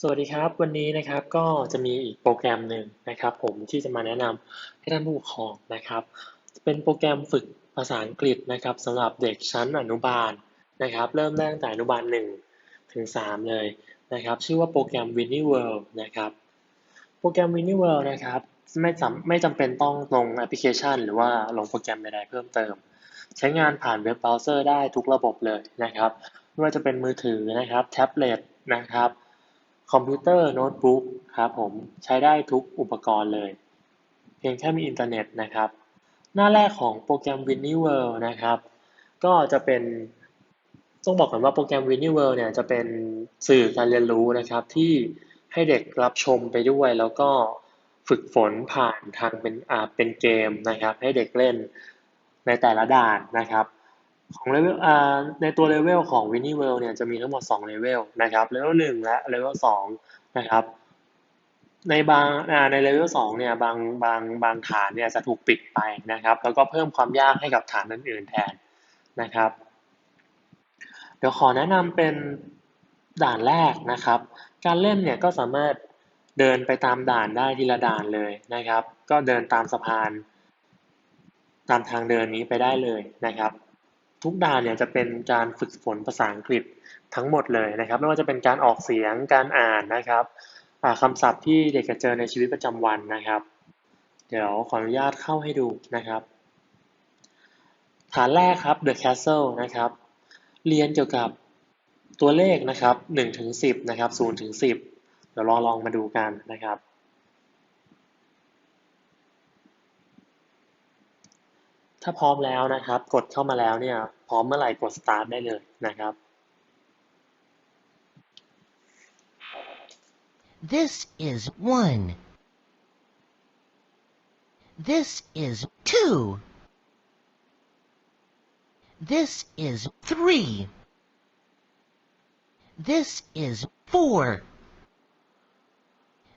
สวัสดีครับ วันนี้นะครับก็จะมีอีกโปรแกรมหนึ่งนะครับ ผมที่จะมาแนะนำให้ท่านผู้ปกครองนะครับ เป็นโปรแกรมฝึกภาษาอังกฤษนะครับสำหรับเด็กชั้นอนุบาลนะครับ เริ่มได้ตั้งแต่อนุบาลหนึ่งถึงสามเลยนะครับ ชื่อว่าโปรแกรม Winnie World นะครับ โปรแกรม Winnie World นะครับไม่จำไม่จำเป็นต้องลงแอปพลิเคชัน หรือว่าลงโปรแกรมใดๆเพิ่มเติม ใช้งานผ่านเว็บเบราว์เซอร์ได้ทุกระบบเลยนะครับไม่ว่าจะเป็นมือถือนะครับแท็บเล็ตนะครับ คอมพิวเตอร์โน้ตบุ๊กครับผมใช้ได้ทุกอุปกรณ์เลย เพียงแค่มีอินเทอร์เน็ตนะครับ หน้าแรกของโปรแกรม w i n n i World นะครับ ก็จะเป็นต้องบอกก่อนว่าโปรแกรม w i n n i World เนี่ยจะเป็นสื่อการเรียนรู้นะครับ ที่ให้เด็กรับชมไปด้วยแล้วก็ฝึกฝนผ่านทางเป็นอ่าเป็นเกมนะครับ ให้เด็กเล่นในแต่ละด่านนะครับ ของเลเวลอ่าในตัวเลเวลของ Winnie World เนี่ยจะมีทั้งหมด2เลเวลนะครับเลเวล1และเลเวล2นะครับในบางอ่าในเลเวล2เนี่ยบางบางบางฐานเนี่ยจะถูกปิดไปนะครับ แล้วก็เพิ่มความยากให้กับฐานอื่นๆแทนนะครับ เดี๋ยวขอแนะนำเป็นด่านแรกนะครับ การเล่นเนี่ยก็สามารถเดินไปตามด่านได้ทีละด่านเลยนะครับ ก็เดินตามสะพาน ตามทางเดินนี้ไปได้เลยนะครับ ทุกด่านเนี่ยจะเป็นการฝึกฝนภาษาอังกฤษทั้งหมดเลยนะครับ ไม่ว่าจะเป็นการออกเสียงการอ่านนะครับคำศัพท์ที่เด็กจะเจอในชีวิตประจำวันนะครับ เดี๋ยวขออนุญาตเข้าให้ดูนะครับ ฐานแรกครับ The Castle นะครับ เรียนเกี่ยวกับตัวเลขนะครับ1ถึง10นะครับ0ถึง10 เดี๋ยวลองลองมาดูกันนะครับ ถ้าพร้อมแล้วนะครับ กดเข้ามาแล้วเนี่ย พร้อมเมื่อไหร่กด start ได้เลยนะครับ This is one. This is two. This is three. This is four.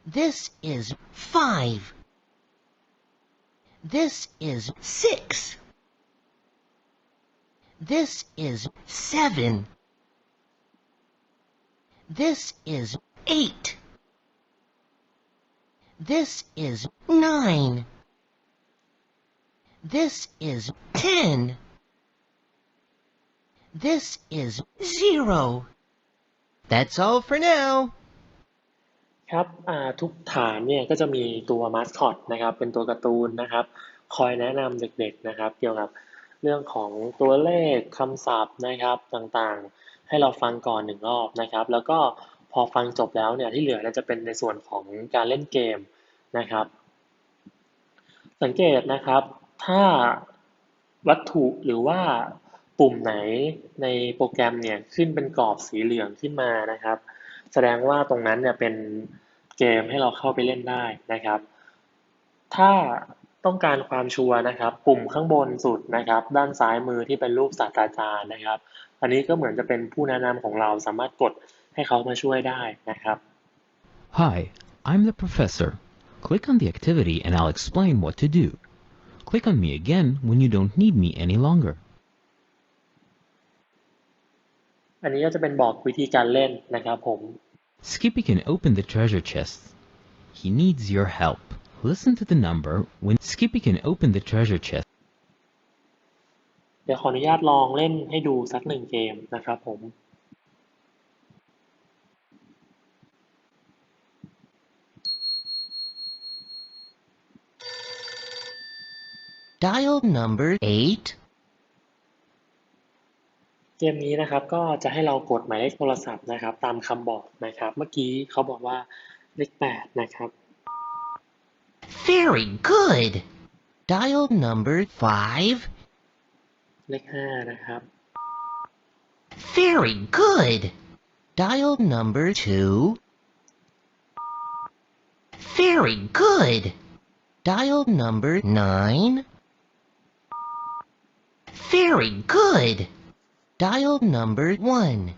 This is five. This is six. This is seven. This is eight. This is nine. This is ten. This is zero. That's all for now. ครับอ่าทุกฐานเนี่ยก็จะมีตัวมาสคอตนะครับ เป็นตัวการ์ตูนนะครับ คอยแนะนำเด็กๆนะครับ เกี่ยวกับ เรื่องของตัวเลขคำศัพท์นะครับต่างๆ ให้เราฟังก่อนหนึ่งรอบนะครับ แล้วก็พอฟังจบแล้วเนี่ยที่เหลือจะเป็นในส่วนของการเล่นเกมนะครับ สังเกตนะครับ ถ้าวัตถุหรือว่าปุ่มไหนในโปรแกรมเนี่ยขึ้นเป็นกรอบสีเหลืองขึ้นมานะครับ แสดงว่าตรงนั้นเนี่ยเป็นเกมให้เราเข้าไปเล่นได้นะครับ ถ้า ต้องการความชัวร์นะครับ ปุ่มข้างบนสุดนะครับ ด้านซ้ายมือที่เป็นรูปศาสตราจารย์นะครับ อันนี้ก็เหมือนจะเป็นผู้แนะนำของเราสามารถกดให้เขามาช่วยได้นะครับ Hi, I'm the professor. Click on the activity and I'll explain what to do. Click on me again when you don't need me any longer. อันนี้ก็จะเป็นบอกวิธีการเล่นนะครับผม Skippy can open the treasure chest. He needs your help. Listen to the number when Skippy can open the treasure chest. เดี๋ยวขออนุญาตลองเล่นให้ดูสักหนึ่งเกมนะครับผม Dial number 8. เกมนี้นะครับก็จะให้เรากดหมายเลขโทรศัพท์นะครับ ตามคำบอกนะครับ เมื่อกี้เขาบอกว่าเลขแปดนะครับ Very good. Dial number 5. เลขห้านะครับ Very good. Dial number 2. Very good. Dial number 9. Very good. Dial number 1.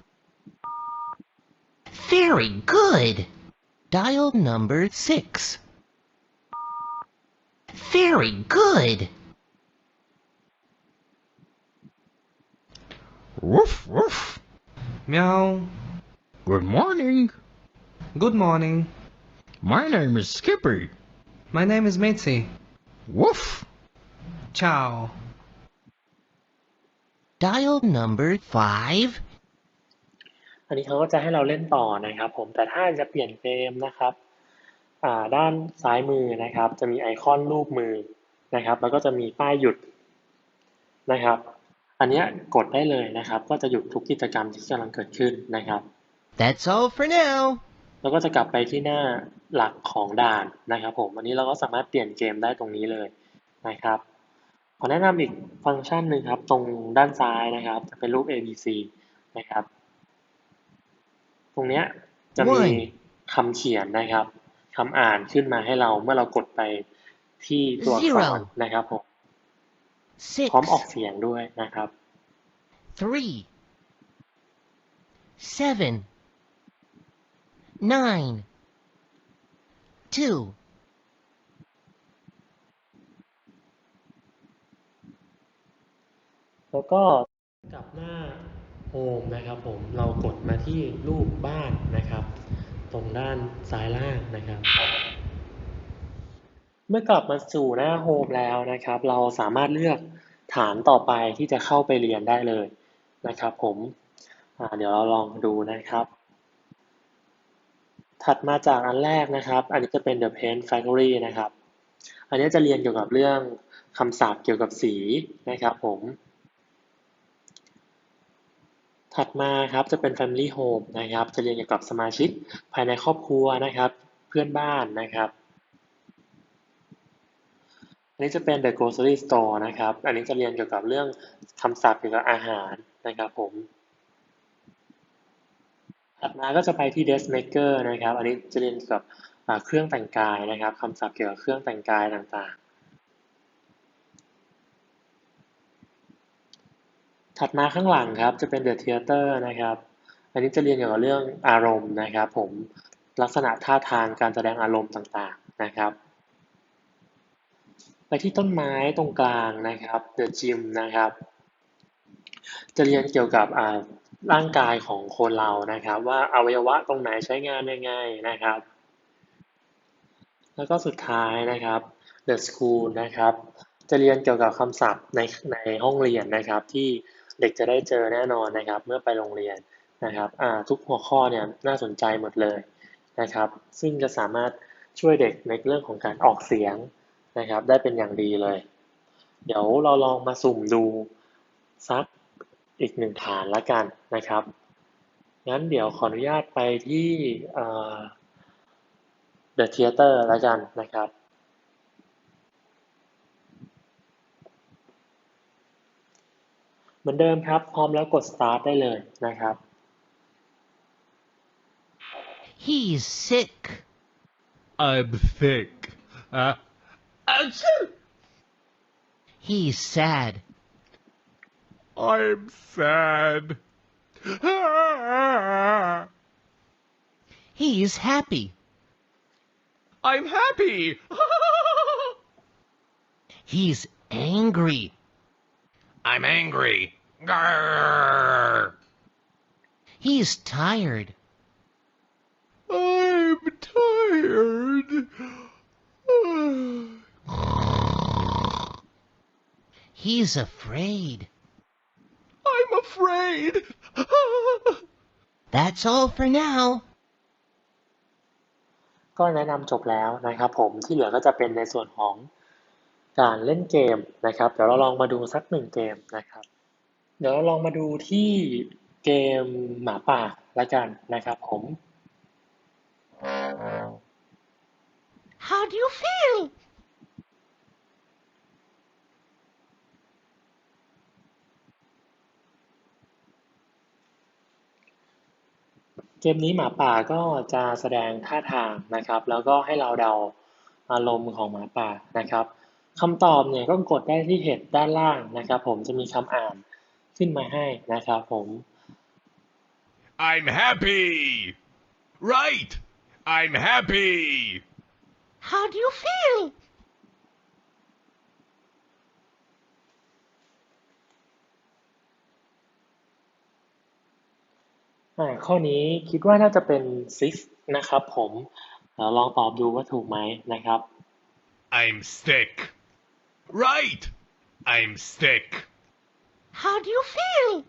Very good. Dial number 6. Very good. Woof woof. Meow. Good morning. Good morning. My name is Skippy. My name is Mitzi. Woof. Ciao. Dial number five. อันนี้เขาก็จะให้เราเล่นต่อนะครับผมแต่ถ้าจะเปลี่ยนเกมนะครับอ่า ด้านซ้ายมือนะครับ จะมีไอคอนรูปมือนะครับ แล้วก็จะมีป้ายหยุดนะครับ อันเนี้ยกดได้เลยนะครับ ก็จะหยุดทุกกิจกรรมที่กำลังเกิดขึ้นนะครับ That's all for now. แล้วก็จะกลับไปที่หน้าหลักของด่านนะครับ ผมอันนี้เราก็สามารถเปลี่ยนเกมได้ตรงนี้เลยนะครับขอแนะนำอีกฟังก์ชันหนึ่งครับ ตรงด้านซ้ายนะครับ จะเป็นรูป ABC นะครับ ตรงเนี้ยจะมี One คำเขียนนะครับ คำอ่านขึ้นมาให้เราเมื่อเรากดไปที่ตัวอักษร Zero นะครับผม Six. พร้อมออกเสียงด้วยนะครับ Three. Seven. Nine. Two. แล้วก็กลับหน้าโฮมนะครับผมเรากดมาที่รูปบ้านนะครับ ตรงด้านซ้ายล่างนะครับ เมื่อกลับมาสู่หน้าโฮมแล้วนะครับ เราสามารถเลือกฐานต่อไปที่จะเข้าไปเรียนได้เลยนะครับ ผมเดี๋ยวเราลองดูนะครับ ถัดมาจากอันแรกนะครับ อันนี้จะเป็น The Paint Factory นะครับ อันนี้จะเรียนเกี่ยวกับเรื่องคำศัพท์เกี่ยวกับสีนะครับ ผม ถัดมาครับจะเป็น Family Home นะครับ จะเรียนเกี่ยวกับสมาชิกภายในครอบครัวนะครับ เพื่อนบ้านนะครับอันนี้จะเป็น The Grocery Store นะครับ อันนี้จะเรียนเกี่ยวกับเรื่องคำศัพท์เกี่ยวกับอาหารนะครับผม ถัดมาก็จะไปที่ Dress Maker นะครับ อันนี้จะเรียนเกี่ยวกับเครื่องแต่งกายนะครับคำศัพท์เกี่ยวกับเครื่องแต่งกายต่างๆ ถัดมาข้างหลังครับจะเป็น The Theater นะครับ อันนี้จะเรียนเกี่ยวกับเรื่องอารมณ์นะครับ ผมลักษณะท่าทางการแสดงอารมณ์ต่างๆนะครับ ไปที่ต้นไม้ตรงกลางนะครับ The Gym นะครับ จะเรียนเกี่ยวกับร่างกายของคนเรานะครับ ว่าอวัยวะตรงไหนใช้งานยังไงนะครับ แล้วก็สุดท้ายนะครับ The School นะครับ จะเรียนเกี่ยวกับคำศัพท์ในในห้องเรียนนะครับที่ เด็กจะได้เจอแน่นอนนะครับ เมื่อไปโรงเรียนนะครับทุกหัวข้อเนี่ยน่าสนใจหมดเลยนะครับ ซึ่งจะสามารถช่วยเด็กในเรื่องของการออกเสียงนะครับ ได้เป็นอย่างดีเลย เดี๋ยวเราลองมาสุ่มดูสักอีกหนึ่งฐานละกันนะครับงั้นเดี๋ยวขออนุญาตไปที่เอ่อ The Theater ละกันนะครับ มือนเดิมครับ พร้อมแล้วกด start ได้เลยนะครับ He's sick. I'm sick. Uh, achoo! He's sad. I'm sad. Ah, He's happy. I'm happy. He's angry. I'm angry. Grrr. He's tired. I'm tired. He's afraid. I'm afraid. That's all for now. ก็แนะนำจบแล้วนะครับผมที่เหลือก็จะเป็นในส่วนของการเล่นเกมนะครับ เดี๋ยวเราลองมาดูสักหนึ่งเกมนะครับ เดี๋ยวเราลองมาดูที่เกมหมาป่าละกันนะครับผม How do you feel? เกมนี้หมาป่าก็จะแสดงท่าทางนะครับ แล้วก็ให้เราเดาอารมณ์ของหมาป่านะครับคำตอบเนี่ยก็กดได้ที่เห็ดด้านล่างนะครับ ผมจะมีคำอ่าน ขึ้นมาให้นะครับผม I'm happy. Right. I'm happy. How do you feel? อ่าข้อนี้คิดว่าน่าจะเป็น six นะครับผมเอ่อลองตอบดูว่าถูกไหมนะครับ I'm sick. Right. I'm sick. How do you feel?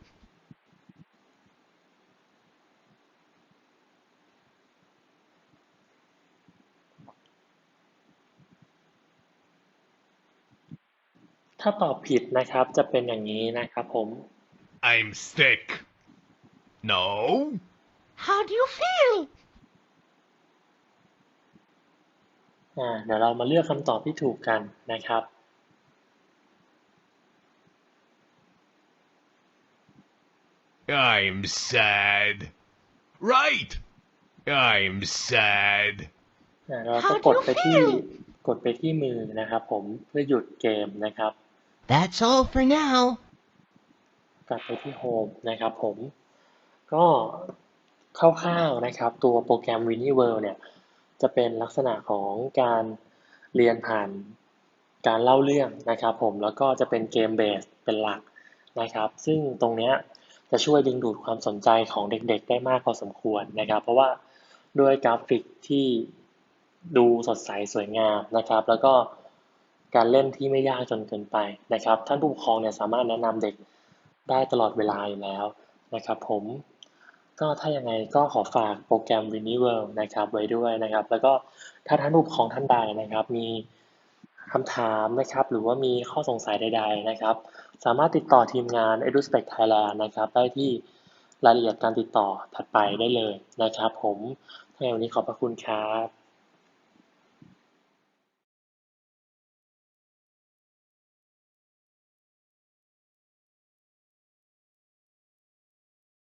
ถ้าตอบผิดนะครับจะเป็นอย่างนี้นะครับผม I'm sick. No. How do you feel? อ่าเดี๋ยวเรามาเลือกคำตอบที่ถูกกันนะครับ I'm sad. Right. I'm sad. อ่าเราก็ How ก do ด you ไปที่ feel? กดไปที่มือนะครับผมเพื่อหยุดเกมนะครับ That's all for now. กลับไปที่โฮมนะครับผม ก็คร่าวๆนะครับ ตัวโปรแกรม w i n n i w o r l d เนี่ย จะเป็นลักษณะของการเรียนผ่านการเล่าเรื่องนะครับผมแล้วก็จะเป็นเกมเบสเป็นหลักนะครับ ซึ่งตรงเนี้ย จะช่วยดึงดูดความสนใจของเด็กๆ ได้มากพอสมควรนะครับ เพราะว่าด้วยกราฟิกที่ดูสดใสสวยงามนะครับ แล้วก็การเล่นที่ไม่ยากจนเกินไปนะครับ ท่านผู้ปกครองเนี่ยสามารถแนะนำเด็กได้ตลอดเวลาอยู่แล้วนะครับ ผมก็ถ้ายังไงก็ขอฝากโปรแกรม w i n n i w o r l d นะครับไว้ด้วยนะครับ แล้วก็ถ้าท่านผู้ปกครองท่านใดนะครับ มี คำถามนะครับ หรือว่ามีข้อสงสัยใด ๆ นะครับ สามารถติดต่อทีมงาน EduSpec Thailand นะครับ ได้ที่รายละเอียดการติดต่อถัดไปได้เลยนะครับ ผมในวันนี้ขอบพระคุณครับ